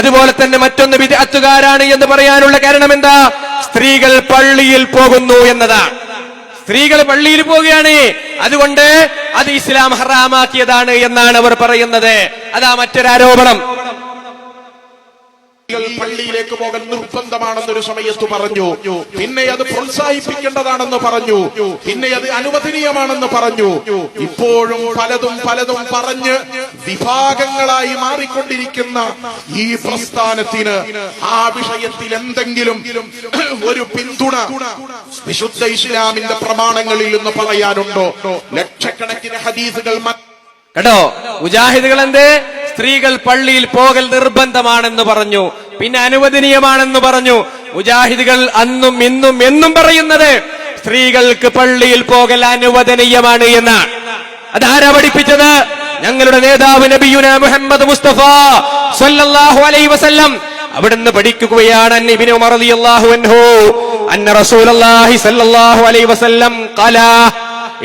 അതുപോലെ തന്നെ മറ്റൊന്ന് വിദഗ്ധക്കാരാണ് എന്ന് പറയാനുള്ള കാരണം എന്താ? സ്ത്രീകൾ പള്ളിയിൽ പോകുന്നു എന്നതാണ്. സ്ത്രീകൾ പള്ളിയിൽ പോവുകയാണ്. അതുകൊണ്ട് അത് ഇസ്ലാം ഹറാമാക്കിയതാണ് എന്നാണ് അവർ പറയുന്നത്. അതാ മറ്റൊരാരോപണം പള്ളിയിലേക്ക് പോകൽ നിർബന്ധമാണെന്നൊരു സമയത്ത് പറഞ്ഞു. പിന്നെ അത് പ്രോത്സാഹിപ്പിക്കേണ്ടതാണെന്ന് പറഞ്ഞു. പിന്നെ അത് അനുവദനീയമാണെന്ന് പറഞ്ഞു. ഇപ്പോഴും പലതും പലതും പറഞ്ഞ് വിഭാഗങ്ങളായി മാറിക്കൊണ്ടിരിക്കുന്ന ഈ പ്രസ്ഥാനത്തിന് ആ വിഷയത്തിൽ എന്തെങ്കിലും ഒരു പിന്തുണ വിശുദ്ധ ഇസ്ലാമിന്റെ പ്രമാണങ്ങളിൽ നിന്ന് പറയാനുണ്ടോ? ലക്ഷക്കണക്കിന് ഹദീസുകൾ കേട്ടോ? മുജാഹിദുകൾ എന്ത് സ്ത്രീകൾ പള്ളിയിൽ പോകൽ നിർബന്ധമാണെന്ന് പറഞ്ഞു. പിന്നെ അനുവദനീയമാണെന്ന് പറഞ്ഞു. മുജാഹിദുകൾ അന്നും ഇന്നും എന്നും പറയുന്നത് സ്ത്രീകൾക്ക് പള്ളിയിൽ പോകൽ അനുവദനീയമാണ് എന്നാണ് അതാരാ പഠിപ്പിച്ചത്? ഞങ്ങളുടെ നേതാവ് നബിയുന മുഹമ്മദ് മുസ്തഫ സല്ലല്ലാഹു അലൈഹി വസല്ലം. അവിടുന്ന് പഠിക്കുകയാണ് ഉമർ റളിയല്ലാഹു അൻഹു. അന്ന റസൂലുള്ളാഹി സല്ലല്ലാഹു അലൈഹി വസല്ലം ഖലാ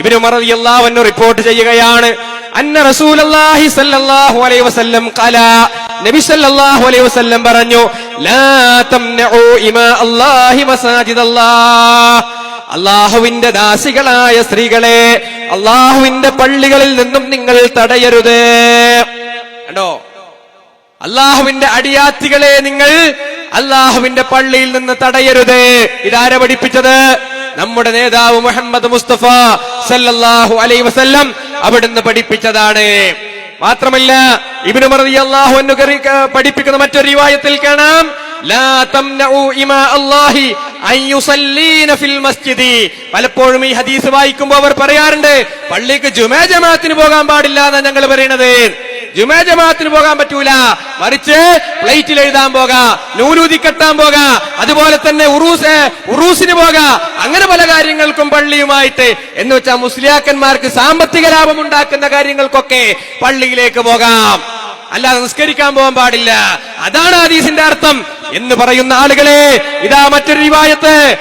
ഇബ്നു ഉമർ റളിയല്ലാഹു അൻഹു റിപ്പോർട്ട് ചെയ്യുകയാണ്. അന്ന റസൂലുള്ളാഹി സല്ലല്ലാഹു അലൈഹി വസല്ലം ഖല. നബി സല്ലല്ലാഹു അലൈഹി വസല്ലം പറഞ്ഞു ലാ തംനഉ ഇമാ അല്ലാഹി മസാജിദല്ലാഹ്. അള്ളാഹുവിന്റെ ദാസികളായ സ്ത്രീകളെ അള്ളാഹുവിന്റെ പള്ളികളിൽ നിന്നും നിങ്ങൾ തടയരുത്. കണ്ടോ? അള്ളാഹുവിന്റെ അടിയാത്തികളെ നിങ്ങൾ അള്ളാഹുവിന്റെ പള്ളിയിൽ നിന്ന് തടയരുത്. ഇതാര പഠിപ്പിച്ചത്? നമ്മുടെ നേതാവ് മുഹമ്മദ് മുസ്തഫ സല്ലല്ലാഹു അലൈഹി വസല്ലം അവിടുന്ന് പഠിപ്പിച്ചതാണ്. മാത്രമല്ല ഇബ്നു റളിയല്ലാഹു അള്ളാഹു പഠിപ്പിക്കുന്ന മറ്റൊരു റിവായത്തിൽ കാണാം. പലപ്പോഴും ഈ ഹദീസ് വായിക്കുമ്പോൾ അവർ പറയാറുണ്ട് പള്ളിക്ക് ജുമാ ജമാഅത്തിന് പോകാൻ പാടില്ല എന്നാണ് ഞങ്ങൾ പറയണത്. ജുമാ ജമാഅത്തിന് പോകാൻ പറ്റൂല. മറിച്ച് പ്ലേറ്റിൽ എഴുതാൻ പോകാ നൂലൂതി കെട്ടാൻ പോകാ അതുപോലെ തന്നെ ഉറൂസ് ഉറൂസിന് പോകാ. അങ്ങനെ പല കാര്യങ്ങൾക്കും പള്ളിയുമായിട്ട്. എന്ന് വെച്ചാൽ മുസ്ലിയാക്കന്മാർക്ക് സാമ്പത്തിക ലാഭം ഉണ്ടാക്കുന്ന കാര്യങ്ങൾക്കൊക്കെ പള്ളിയിലേക്ക് പോകാം. അല്ലാതെ നിസ്കരിക്കാൻ പോകാൻ പാടില്ല. അതാണ് ഹദീസിന്റെ അർത്ഥം. എന്ന് പറയുന്ന ആളുകളെ ഇതാ മറ്റൊരു റിവായത്ത്.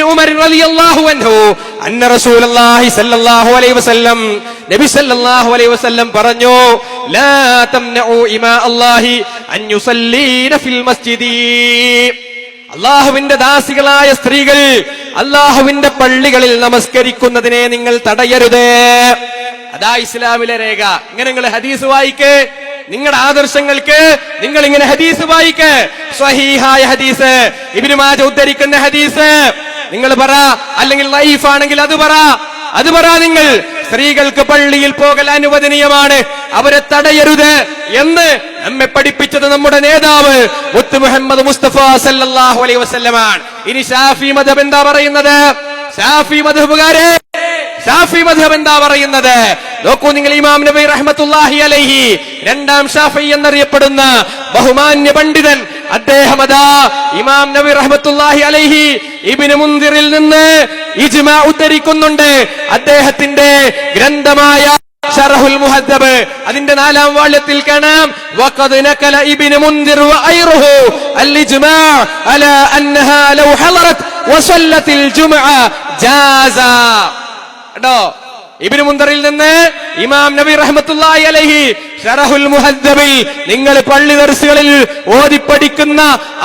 ഉമർ റളിയല്ലാഹു അൻഹു അലൈഹി വസല്ലം നബി അലൈഹി വസല്ലം പറഞ്ഞു ലാ ഇമാ അല്ലാഹി അൻ ഫിൽ മസ്ജിദി. അള്ളാഹുവിന്റെ ദാസികളായ സ്ത്രീകൾ അള്ളാഹുവിന്റെ പള്ളികളിൽ നമസ്കരിക്കുന്നതിനെ നിങ്ങൾ തടയരുത്. അതാ ഇസ്ലാമിലെ രേഖ. ഇങ്ങനെ നിങ്ങൾ ഹദീസ് വായിക്ക്. നിങ്ങളുടെ ആദർശങ്ങൾക്ക് നിങ്ങൾ ഇങ്ങനെ ഹദീസ് വായിക്ക്. സ്വഹീഹായ ഹദീസ്. ഇബിനു മാജ ഉദ്ധരിക്കുന്ന ഹദീസ്. നിങ്ങൾ പറ അല്ലെങ്കിൽ ലൈഫ് ആണെങ്കിൽ അത് പറ. അത് പറ നിങ്ങൾ. സ്ത്രീകൾക്ക് പള്ളിയിൽ പോകൽ അനുവദനീയമാണ്. അവരെ തടയരുത്. എന്ന് നമ്മെ പഠിപ്പിച്ചത് നമ്മുടെ നേതാവ് മുത്ത് മുഹമ്മദ് മുസ്തഫ സല്ലാഹു അലൈഹി വസ്ലമാണ് ഇനി ഷാഫി മദബ് എന്താ പറയുന്നത്? ഷാഫി മധബുകാരെ ഷാഫി മധബ് എന്താ പറയുന്നത്? നോക്കൂ നിങ്ങൾ ഇമാം നബി റഹ്മത്തുല്ലാഹി അലൈഹി രണ്ടാം ഷാഫി എന്നറിയപ്പെടുന്ന ബഹുമാന്യ പണ്ഡിതൻ അദ്ദേഹം അതാ ഇമാം നബി റഹ്മത്തുല്ലാഹി അലൈഹി ഇബിന് മുന്തിറിൽ നിന്ന് ഇജ്മ ഉദ്ധരിക്കുന്നുണ്ട്. അദ്ദേഹത്തിന്റെ ഗ്രന്ഥമായ ഷറഹുൽ മുഹദ്ദബ് അതിന്റെ നാലാം വാള്യത്തിൽ കാണാം. വഖദ് നകല ഇബ്നു മുൻദിർ വഅയ്റുഹു അൽ-ഇജ്മാ അലാ അന്നഹാ ലൗ ഹളറത് വസല്ലത്തിൽ ജുമുഅ ജാസ. കേട്ടോ ഇബ്നു മുന്തറിൽ നിന്ന് ഇമാം നബി റഹ്മത്തുള്ളാഹി അലൈഹി ഷറഹുൽ മുഹദ്ദബിൽ നിങ്ങൾ പള്ളി ദർസുകളിൽ പഠിക്കുന്ന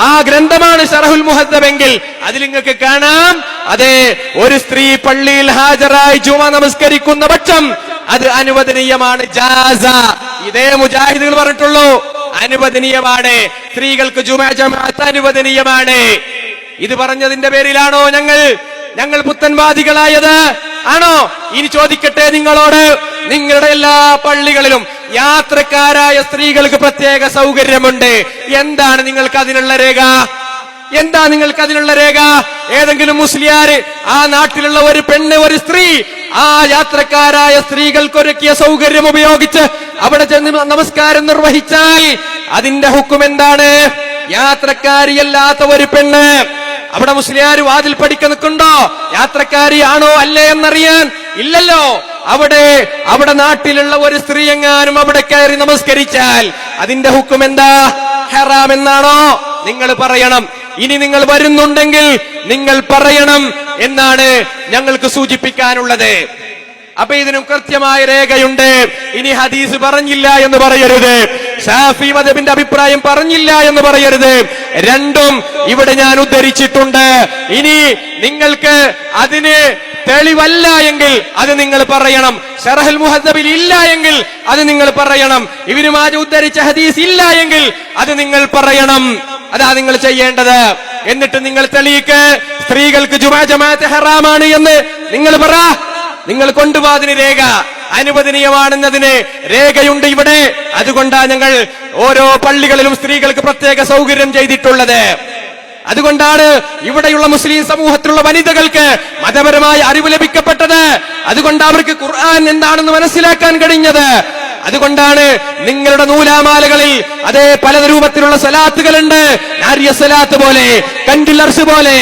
ആ ഗ്രന്ഥമാണ് ഷറഹുൽ മുഹദ്ദബ് എങ്കിൽ അതിൽ നിങ്ങൾക്ക് കാണാം അതെ ഒരു സ്ത്രീ പള്ളിയിൽ ഹാജരായി ജുമ നമസ്കരിക്കുന്ന പക്ഷം അത് അനുവദനീയമാണ് ജാസ. ഇതേ മുജാഹിദുകൾ പറഞ്ഞിട്ടുള്ളൂ അനുവദനീയമാണ്. സ്ത്രീകൾക്ക് ജുമാ ജമാഅത്ത് അനുവദനീയമാണ്. ഇത് പറഞ്ഞതിന്റെ പേരിലാണോ ഞങ്ങൾ? ഞങ്ങൾ പുത്തൻവാദികളായത് ആണോ? ഇനി ചോദിക്കട്ടെ നിങ്ങളോട്. നിങ്ങളുടെ എല്ലാ പള്ളികളിലും യാത്രക്കാരായ സ്ത്രീകൾക്ക് പ്രത്യേക സൗകര്യമുണ്ട്. എന്താണ് നിങ്ങൾക്ക് അതിനുള്ള രേഖ? എന്താ നിങ്ങൾക്ക് അതിനുള്ള രേഖ? ഏതെങ്കിലും മുസ്ലിയാര് ആ നാട്ടിലുള്ള ഒരു പെണ്ണ് ഒരു സ്ത്രീ ആ യാത്രക്കാരായ സ്ത്രീകൾക്കൊരുക്കിയ സൗകര്യം ഉപയോഗിച്ച് അവിടെ ചെന്ന് നമസ്കാരം നിർവഹിച്ചാൽ അതിന്റെ ഹുക്കും എന്താണ് യാത്രക്കാരിയല്ലാത്ത ഒരു പെണ്ണ്. അവിടെ മുസ്ലിയാർ വാതിൽ പഠിക്കാൻ നിൽക്കുണ്ടോ യാത്രക്കാരിയാണോ അല്ലേ എന്നറിയാൻ ഇല്ലല്ലോ. അവിടെ അവിടെ നാട്ടിലുള്ള ഒരു സ്ത്രീ എങ്ങാനും അവിടെ കയറി നമസ്കരിച്ചാൽ അതിന്റെ ഹുക്കും എന്താ? ഹെറാം എന്നാണോ? നിങ്ങൾ പറയണം. ഇനി നിങ്ങൾ വരുന്നുണ്ടെങ്കിൽ നിങ്ങൾ പറയണം എന്നാണ് ഞങ്ങൾക്ക് സൂചിപ്പിക്കാനുള്ളത്. അപ്പൊ ഇതിനും കൃത്യമായ രേഖയുണ്ട്. ഇനി ഹദീസ് പറഞ്ഞില്ല എന്ന് പറയരുത്. ഷാഫി മദബിന്റെ അഭിപ്രായം പറഞ്ഞില്ല എന്ന് പറയരുത്. രണ്ടും ഇവിടെ ഞാൻ ഉദ്ധരിച്ചിട്ടുണ്ട്. ഇനി നിങ്ങൾക്ക് അതിന് തെളിവല്ല എങ്കിൽ അത് നിങ്ങൾ പറയണം. ഷറഹൽ മുഹദബിൽ ഇല്ല എങ്കിൽ അത് നിങ്ങൾ പറയണം. ഇവരുമാര് ഉദ്ധരിച്ച ഹദീസ് ഇല്ല എങ്കിൽ അത് നിങ്ങൾ പറയണം. അതാ നിങ്ങൾ ചെയ്യേണ്ടത്. എന്നിട്ട് നിങ്ങൾ തെളിയിക്ക്. സ്ത്രീകൾക്ക് ജുമാ ജമാഅത്ത് ഹറാമാണ് എന്ന് നിങ്ങൾ പറ. നിങ്ങൾ കൊണ്ടുപോകാതിന് രേഖ അനുവദനീയമാണെന്നതിന് രേഖയുണ്ട് ഇവിടെ. അതുകൊണ്ടാണ് ഞങ്ങൾ ഓരോ പള്ളികളിലും സ്ത്രീകൾക്ക് പ്രത്യേക സൗകര്യം ചെയ്തിട്ടുള്ളത്. അതുകൊണ്ടാണ് ഇവിടെയുള്ള മുസ്ലിം സമൂഹത്തിലുള്ള വനിതകൾക്ക് മതപരമായ അറിവ് ലഭിക്കപ്പെട്ടത്. അതുകൊണ്ട് അവർക്ക് ഖുർആൻ എന്താണെന്ന് മനസ്സിലാക്കാൻ കഴിഞ്ഞത്. അതുകൊണ്ടാണ് നിങ്ങളുടെ നൂലാമാലകളിൽ അതേ പല രൂപത്തിലുള്ള സലാത്തുകളുണ്ട്. സലാത്ത് പോലെ കണ്ടില്ലർസ് പോലെ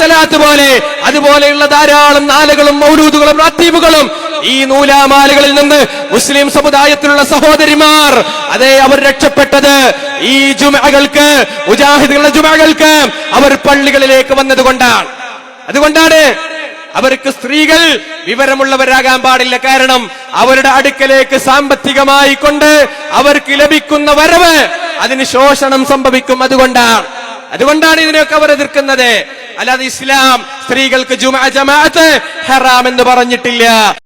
സലാത്ത് പോലെ അതുപോലെയുള്ള ധാരാളം നാലുകളും മൗലൂദുകളും റാത്തീബുകളും ഈ നൂലാമാലകളിൽ നിന്ന് മുസ്ലിം സമുദായത്തിലുള്ള സഹോദരിമാർ അതേ അവർ രക്ഷപ്പെട്ടത് ഈ ജുമകൾക്ക് മുജാഹിദുകളുടെ ജുമകൾക്ക് അവർ പള്ളികളിലേക്ക് വന്നതുകൊണ്ടാണ്. അതുകൊണ്ടാണ് അവർക്ക് സ്ത്രീകൾ വിവരമുള്ളവരാകാൻ പാടില്ല. കാരണം അവരുടെ അടുക്കലേക്ക് സാമ്പത്തികമായി കൊണ്ട് അവർക്ക് ലഭിക്കുന്ന വരവ് അതിന് ശോഷണം സംഭവിക്കും. അതുകൊണ്ടാണ്. അതുകൊണ്ടാണ് ഇതിനെയൊക്കെ അവർ എതിർക്കുന്നത്. അല്ലാതെ ഇസ്ലാം സ്ത്രീകൾക്ക് ജുമാ ജമാഅത്ത് ഹറാം എന്ന് പറഞ്ഞിട്ടില്ല.